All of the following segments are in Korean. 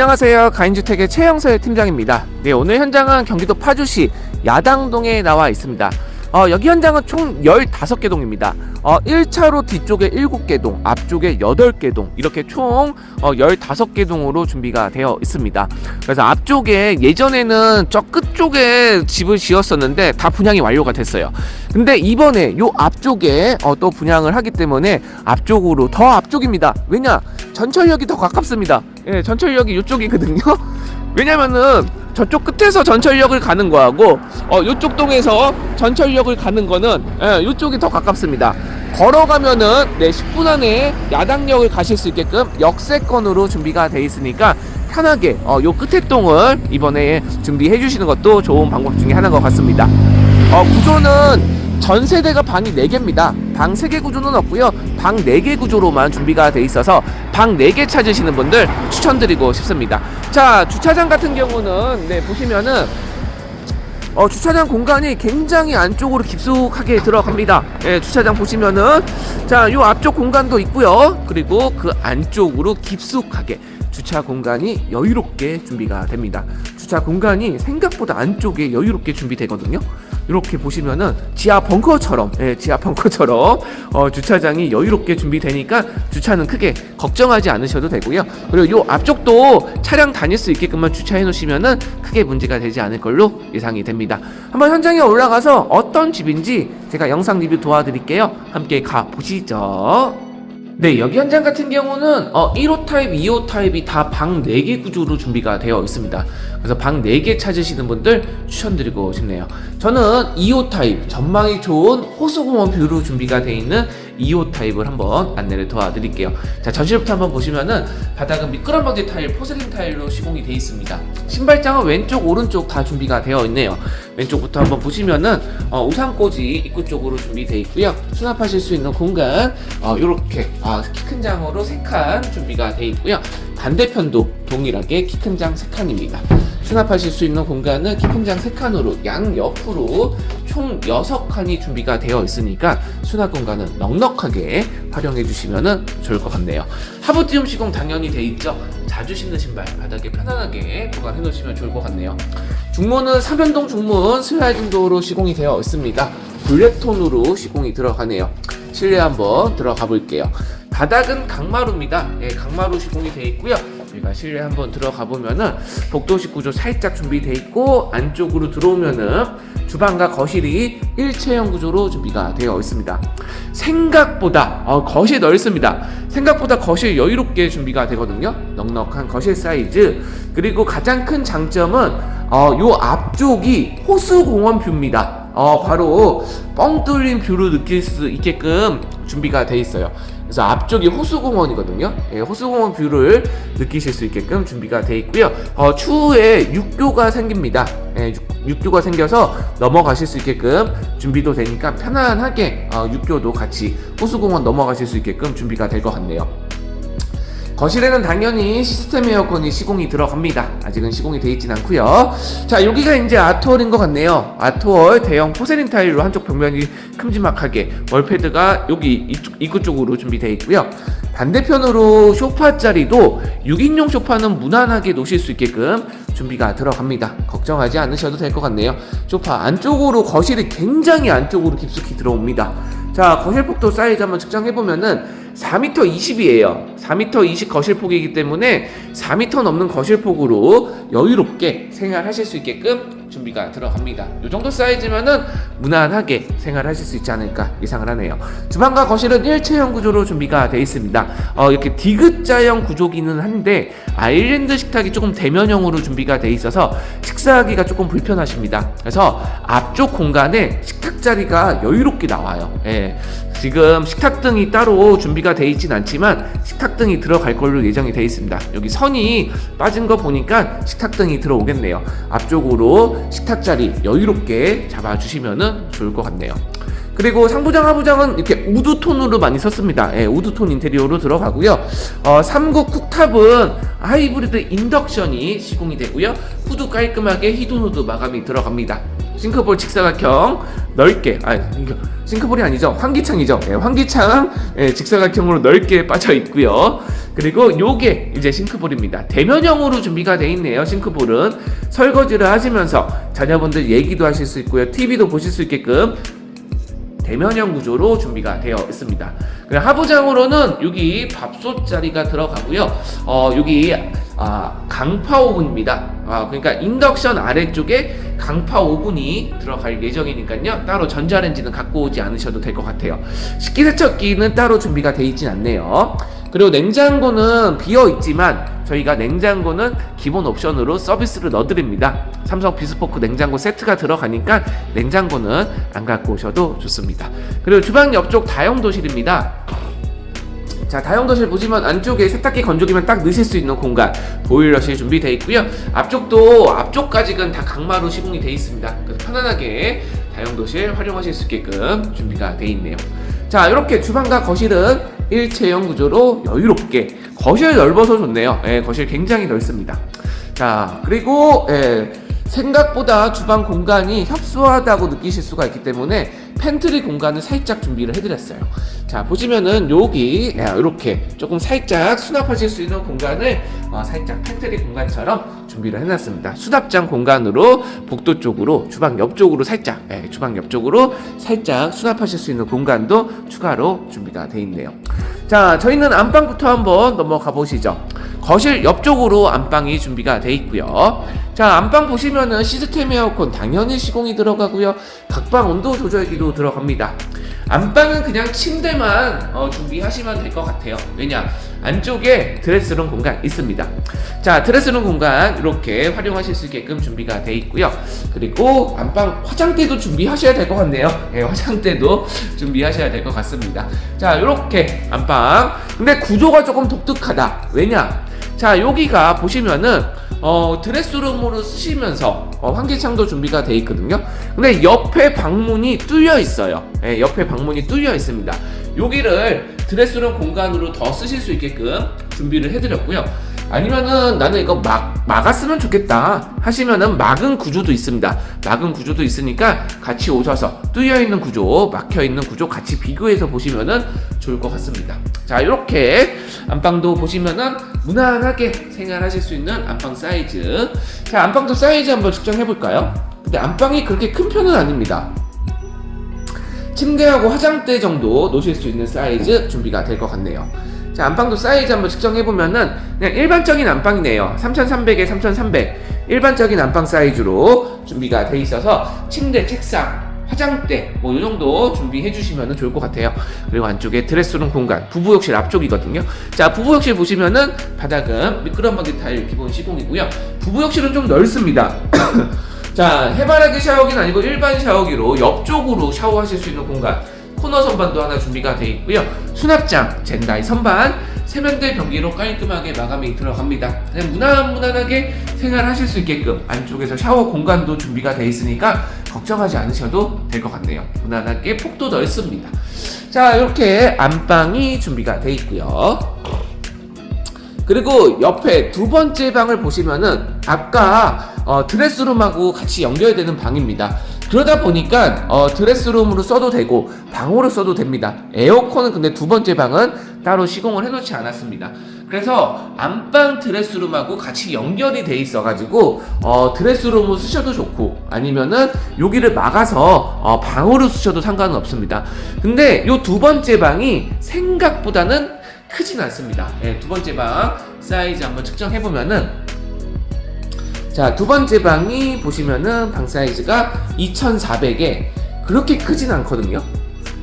안녕하세요. 가인주택의 최영설 팀장입니다. 네, 오늘 현장은 경기도 파주시 야당동에 나와 있습니다. 어, 여기 현장은 총 15개 동입니다. 어, 1차로 뒤쪽에 7개 동, 앞쪽에 8개 동, 이렇게 총 어, 15개 동으로 준비가 되어 있습니다. 그래서 앞쪽에 예전에는 저 끝쪽에 집을 지었었는데 다 분양이 완료가 됐어요. 근데 이번에 요 앞쪽에 어, 또 분양을 하기 때문에 앞쪽으로 더 앞쪽입니다. 왜냐? 전철역이 더 가깝습니다. 예, 전철역이 이쪽이거든요. 왜냐면은 저쪽 끝에서 전철역을 가는 거하고 어 이쪽 동에서 전철역을 가는 거는 예, 이쪽이 더 가깝습니다. 걸어가면은 네 10분 안에 야당역을 가실 수 있게끔 역세권으로 준비가 돼 있으니까 편하게 어, 요 끝에 동을 이번에 준비해 주시는 것도 좋은 방법 중에 하나인 것 같습니다. 어, 구조는 전 세대가 방이 4개입니다. 방 3개 구조는 없고요. 방 4개 구조로만 준비가 돼 있어서 방 4개 찾으시는 분들 추천드리고 싶습니다. 자, 주차장 같은 경우는 네, 보시면은 어, 주차장 공간이 굉장히 안쪽으로 깊숙하게 들어갑니다. 예, 주차장 보시면은 자, 요 앞쪽 공간도 있고요. 그리고 그 안쪽으로 깊숙하게 주차 공간이 여유롭게 준비가 됩니다. 주차 공간이 생각보다 안쪽에 여유롭게 준비되거든요. 이렇게 보시면은 지하 벙커처럼, 예, 지하 벙커처럼 어, 주차장이 여유롭게 준비되니까 주차는 크게 걱정하지 않으셔도 되고요. 그리고 요 앞쪽도 차량 다닐 수 있게끔만 주차해 놓으시면은 크게 문제가 되지 않을 걸로 예상이 됩니다. 한번 현장에 올라가서 어떤 집인지 제가 영상 리뷰 도와드릴게요. 함께 가 보시죠. 네, 여기 현장 같은 경우는 어, 1호 타입, 2호 타입이 다 방 4개 구조로 준비가 되어 있습니다. 그래서 방 4개 찾으시는 분들 추천드리고 싶네요. 저는 2호 타입, 전망이 좋은 호수공원 뷰로 준비가 되어 있는 2호 타입을 한번 안내를 도와드릴게요. 자, 전실부터 한번 보시면은 바닥은 미끄럼 방지 타일, 포슬린 타일로 시공이 되어 있습니다. 신발장은 왼쪽, 오른쪽 다 준비가 되어 있네요. 왼쪽부터 한번 보시면은 어, 우산꽂이 입구 쪽으로 준비되어 있고요. 수납하실 수 있는 공간 어, 이렇게 아, 키큰 장으로 3칸 준비가 되어 있고요. 반대편도 동일하게 키큰 장 3칸입니다. 수납하실 수 있는 공간은 키큰 장 3칸으로 양 옆으로 총 6칸이 준비가 되어 있으니까 수납 공간은 넉넉하게 활용해 주시면 좋을 것 같네요. 하부띄움 시공 당연히 돼 있죠. 자주 신는 신발 바닥에 편안하게 보관해 놓으시면 좋을 것 같네요. 중문은 삼연동 중문 슬라이딩 도어로 시공이 되어 있습니다. 블랙톤으로 시공이 들어가네요. 실내 한번 들어가 볼게요. 바닥은 강마루입니다. 예, 강마루 시공이 되어 있고요. 저희가 실내 한번 들어가 보면은 복도식 구조 살짝 준비되어 있고 안쪽으로 들어오면은 주방과 거실이 일체형 구조로 준비가 되어 있습니다. 생각보다 어, 거실 넓습니다. 생각보다 거실 여유롭게 준비가 되거든요. 넉넉한 거실 사이즈. 그리고 가장 큰 장점은 어, 요 앞쪽이 호수 공원 뷰입니다. 어, 바로 뻥 뚫린 뷰를 느낄 수 있게끔 준비가 돼 있어요. 그래서 앞쪽이 호수공원이거든요. 예, 호수공원 뷰를 느끼실 수 있게끔 준비가 돼 있고요. 어, 추후에 육교가 생깁니다. 예, 육, 육교가 생겨서 넘어가실 수 있게끔 준비도 되니까 편안하게 어, 육교도 같이 호수공원 넘어가실 수 있게끔 준비가 될 것 같네요. 거실에는 당연히 시스템 에어컨이 시공이 들어갑니다. 아직은 시공이 되어 있진 않고요. 자, 여기가 이제 아트월인 것 같네요. 아트월 대형 포세린 타일로 한쪽 벽면이 큼지막하게 월패드가 여기 이쪽, 입구 쪽으로 준비되어 있고요. 반대편으로 소파 자리도 6인용 소파는 무난하게 놓으실 수 있게끔 준비가 들어갑니다. 걱정하지 않으셔도 될 것 같네요. 소파 안쪽으로 거실이 굉장히 안쪽으로 깊숙이 들어옵니다. 자, 거실 폭도 사이즈 한번 측정해보면은 4m 20이에요. 4m 20 거실폭이기 때문에 4m 넘는 거실폭으로 여유롭게 생활하실 수 있게끔 준비가 들어갑니다. 이 정도 사이즈면은 무난하게 생활하실 수 있지 않을까 예상을 하네요. 주방과 거실은 일체형 구조로 준비가 되어 있습니다. 어, 이렇게 디귿자형 구조기는 한데 아일랜드 식탁이 조금 대면형으로 준비가 되어 있어서 식사하기가 조금 불편하십니다. 그래서 앞쪽 공간에 식탁 자리가 여유롭게 나와요. 예. 지금 식탁등이 따로 준비가 되어 있진 않지만 식탁등이 들어갈 걸로 예정이 되어 있습니다. 여기 선이 빠진 거 보니까 식탁등이 들어오겠네요. 앞쪽으로 식탁 자리 여유롭게 잡아주시면 좋을 것 같네요. 그리고 상부장 하부장은 이렇게 우드 톤으로 많이 썼습니다. 예, 우드 톤 인테리어로 들어가고요. 어, 3국 쿡탑은 하이브리드 인덕션이 시공이 되고요. 후드 깔끔하게 히든 후드 마감이 들어갑니다. 싱크볼 직사각형 넓게 아 이거 싱크볼이 아니죠 환기창이죠 예, 환기창 예, 직사각형으로 넓게 빠져 있고요 그리고 요게 이제 싱크볼입니다. 대면형으로 준비가 돼 있네요. 싱크볼은 설거지를 하시면서 자녀분들 얘기도 하실 수 있고요. TV도 보실 수 있게끔 대면형 구조로 준비가 되어 있습니다. 그리고 하부장으로는 여기 밥솥 자리가 들어가고요. 어, 여기 아, 강파 오븐입니다. 아, 그러니까 인덕션 아래쪽에 강파 오븐이 들어갈 예정이니까요. 따로 전자레인지는 갖고 오지 않으셔도 될 것 같아요. 식기세척기는 따로 준비가 되어 있진 않네요. 그리고 냉장고는 비어 있지만 저희가 냉장고는 기본 옵션으로 서비스를 넣어드립니다. 삼성 비스포크 냉장고 세트가 들어가니까 냉장고는 안 갖고 오셔도 좋습니다. 그리고 주방 옆쪽 다용 도실입니다. 자 다용도실 보시면 안쪽에 세탁기 건조기만 딱 넣으실 수 있는 공간. 보일러실 준비되어 있고요. 앞쪽도 앞쪽까지는 다 강마루 시공이 되어 있습니다. 그래서 편안하게 다용도실 활용하실 수 있게끔 준비가 되어 있네요. 자 이렇게 주방과 거실은 일체형 구조로 여유롭게 거실 넓어서 좋네요. 예, 거실 굉장히 넓습니다. 자 그리고 예, 생각보다 주방 공간이 협소하다고 느끼실 수가 있기 때문에 팬트리 공간을 살짝 준비를 해드렸어요. 자 보시면은 여기 이렇게 조금 살짝 수납하실 수 있는 공간을 어, 살짝 팬트리 공간처럼 준비를 해놨습니다. 수납장 공간으로 복도 쪽으로 주방 옆쪽으로 살짝 예, 주방 옆쪽으로 살짝 수납하실 수 있는 공간도 추가로 준비가 돼 있네요. 자 저희는 안방부터 한번 넘어가 보시죠. 거실 옆쪽으로 안방이 준비가 돼 있고요. 자 안방 보시면은 시스템 에어컨 당연히 시공이 들어가고요. 각방 온도 조절기도 들어갑니다. 안방은 그냥 침대만 어, 준비하시면 될 것 같아요. 왜냐 안쪽에 드레스룸 공간 있습니다. 자 드레스룸 공간 이렇게 활용하실 수 있게끔 준비가 돼 있고요. 그리고 안방 화장대도 준비하셔야 될 것 같네요. 네, 화장대도 준비하셔야 될 것 같습니다. 자 이렇게 안방. 근데 구조가 조금 독특하다. 왜냐? 자 여기가 보시면은 어, 드레스룸으로 쓰시면서 어, 환기창도 준비가 돼 있거든요. 근데 옆에 방문이 뚫려 있어요. 예, 옆에 방문이 뚫려 있습니다. 여기를 드레스룸 공간으로 더 쓰실 수 있게끔 준비를 해드렸고요. 아니면은 나는 이거 막 막았으면 좋겠다 하시면은 막은 구조도 있습니다. 막은 구조도 있으니까 같이 오셔서 뚫려 있는 구조, 막혀 있는 구조 같이 비교해서 보시면은 좋을 것 같습니다. 자, 이렇게 안방도 보시면은 무난하게 생활하실 수 있는 안방 사이즈. 자, 안방도 사이즈 한번 측정해 볼까요? 근데 안방이 그렇게 큰 편은 아닙니다. 침대하고 화장대 정도 놓으실 수 있는 사이즈 준비가 될 것 같네요. 자, 안방도 사이즈 한번 측정해 보면은 그냥 일반적인 안방이네요. 3300에 3300. 일반적인 안방 사이즈로 준비가 돼 있어서 침대, 책상, 화장대 뭐 이 정도 준비해 주시면 좋을 것 같아요. 그리고 안쪽에 드레스룸 공간, 부부욕실 앞쪽이거든요. 자, 부부욕실 보시면은 바닥은 미끄럼박이 타일 기본 시공이고요. 부부욕실은 좀 넓습니다. 자, 해바라기 샤워기는 아니고 일반 샤워기로 옆쪽으로 샤워하실 수 있는 공간. 코너 선반도 하나 준비가 되어 있고요. 수납장, 젠다이 선반, 세면대 변기로 깔끔하게 마감이 들어갑니다. 그냥 무난무난하게 생활하실 수 있게끔 안쪽에서 샤워 공간도 준비가 되어 있으니까 걱정하지 않으셔도 될 것 같네요. 무난하게 폭도 넓습니다. 자, 이렇게 안방이 준비가 되어 있고요. 그리고 옆에 두 번째 방을 보시면은 아까 어, 드레스룸하고 같이 연결되는 방입니다. 그러다 보니까 어, 드레스룸으로 써도 되고 방으로 써도 됩니다. 에어컨은 근데 두 번째 방은 따로 시공을 해놓지 않았습니다. 그래서 안방 드레스룸하고 같이 연결이 돼 있어가지고 어, 드레스룸으로 쓰셔도 좋고 아니면은 여기를 막아서 어, 방으로 쓰셔도 상관은 없습니다. 근데 요 두 번째 방이 생각보다는 크진 않습니다. 예, 두 번째 방 사이즈 한번 측정해 보면은 자, 두 번째 방이 보시면은 방 사이즈가 2400에 그렇게 크진 않거든요.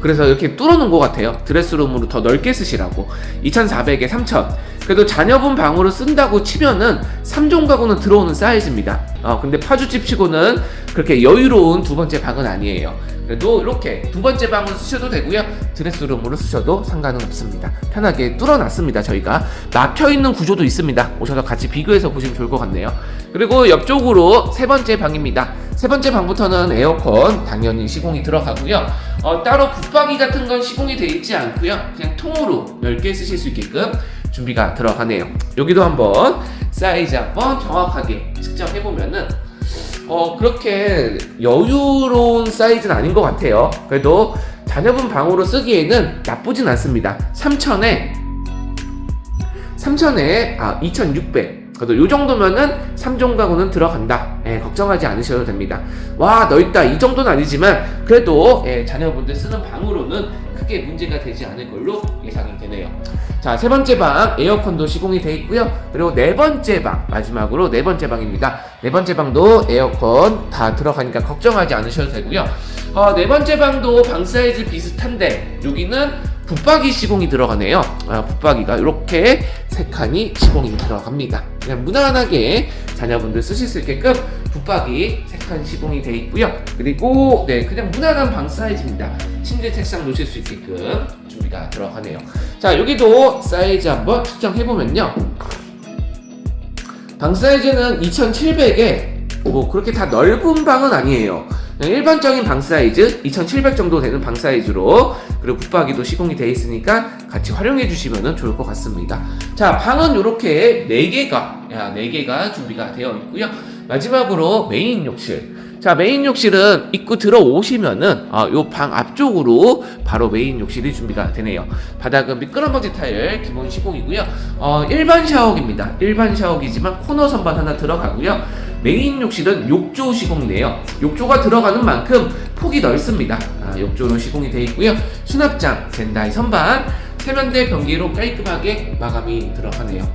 그래서 이렇게 뚫어놓은 것 같아요. 드레스룸으로 더 넓게 쓰시라고. 2400에 3000. 그래도 자녀분 방으로 쓴다고 치면은 3종 가구는 들어오는 사이즈입니다. 어, 근데 파주집 치고는 그렇게 여유로운 두 번째 방은 아니에요. 그래도 이렇게 두 번째 방으로 쓰셔도 되고요. 드레스룸으로 쓰셔도 상관은 없습니다. 편하게 뚫어놨습니다. 저희가 막혀있는 구조도 있습니다. 오셔서 같이 비교해서 보시면 좋을 것 같네요. 그리고 옆쪽으로 세 번째 방입니다. 세 번째 방부터는 에어컨 당연히 시공이 들어가고요. 어, 따로 붙박이 같은 건 시공이 되어 있지 않고요. 그냥 통으로 넓게 쓰실 수 있게끔 준비가 들어가네요. 여기도 한번 사이즈 한번 정확하게 측정 해 보면은 어 그렇게 여유로운 사이즈는 아닌 것 같아요. 그래도 자녀분 방으로 쓰기에는 나쁘진 않습니다. 3천에 3천에 아 2,600. 그래도 요 정도면은 3종 가구는 들어간다. 예, 걱정하지 않으셔도 됩니다. 와 넓다 이 정도는 아니지만 그래도 예, 자녀분들 쓰는 방으로는 크게 문제가 되지 않을 걸로 예상이 되네요. 자, 세 번째 방 에어컨도 시공이 되어 있고요. 그리고 네 번째 방 마지막으로 네 번째 방입니다. 네 번째 방도 에어컨 다 들어가니까 걱정하지 않으셔도 되고요. 어, 네 번째 방도 방 사이즈 비슷한데 여기는 붙박이 시공이 들어가네요. 아, 붙박이가 이렇게 세 칸이 시공이 들어갑니다. 그냥 무난하게 자녀분들 쓰실 수 있게끔 붙박이 세 칸 시공이 되어 있고요. 그리고 네 그냥 무난한 방 사이즈입니다. 침대 책상 놓으실 수 있게끔 준비가 들어가네요. 자 여기도 사이즈 한번 측정해 보면요. 방 사이즈는 2,700에 뭐 그렇게 다 넓은 방은 아니에요. 그냥 일반적인 방 사이즈 2,700 정도 되는 방 사이즈로 그리고 붙박이도 시공이 되어 있으니까 같이 활용해 주시면 좋을 것 같습니다. 자 방은 이렇게 4개가 야 4개가 준비가 되어 있고요. 마지막으로 메인 욕실. 자 메인 욕실은 입구 들어오시면은 어, 요방 앞쪽으로 바로 메인 욕실이 준비가 되네요. 바닥은 미끄럼방지 타일 기본 시공이고요. 어, 일반 샤워기입니다. 일반 샤워기지만 코너 선반 하나 들어가고요. 메인 욕실은 욕조 시공이네요. 욕조가 들어가는 만큼 폭이 넓습니다. 아, 욕조로 시공이 되어 있고요. 수납장, 젠다이 선반, 세면대 변기로 깔끔하게 마감이 들어가네요.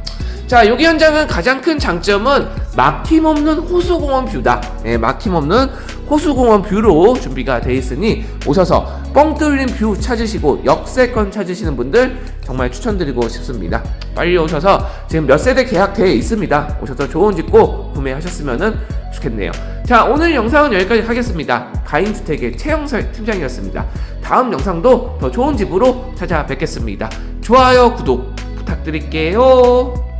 자, 여기 현장은 가장 큰 장점은 막힘없는 호수공원 뷰다. 예, 막힘없는 호수공원 뷰로 준비가 되어 있으니 오셔서 뻥 뚫린 뷰 찾으시고 역세권 찾으시는 분들 정말 추천드리고 싶습니다. 빨리 오셔서 지금 몇 세대 계약되어 있습니다. 오셔서 좋은 집 꼭 구매하셨으면 좋겠네요. 자, 오늘 영상은 여기까지 하겠습니다. 가인주택의 최영설 팀장이었습니다. 다음 영상도 더 좋은 집으로 찾아뵙겠습니다. 좋아요, 구독 부탁드릴게요.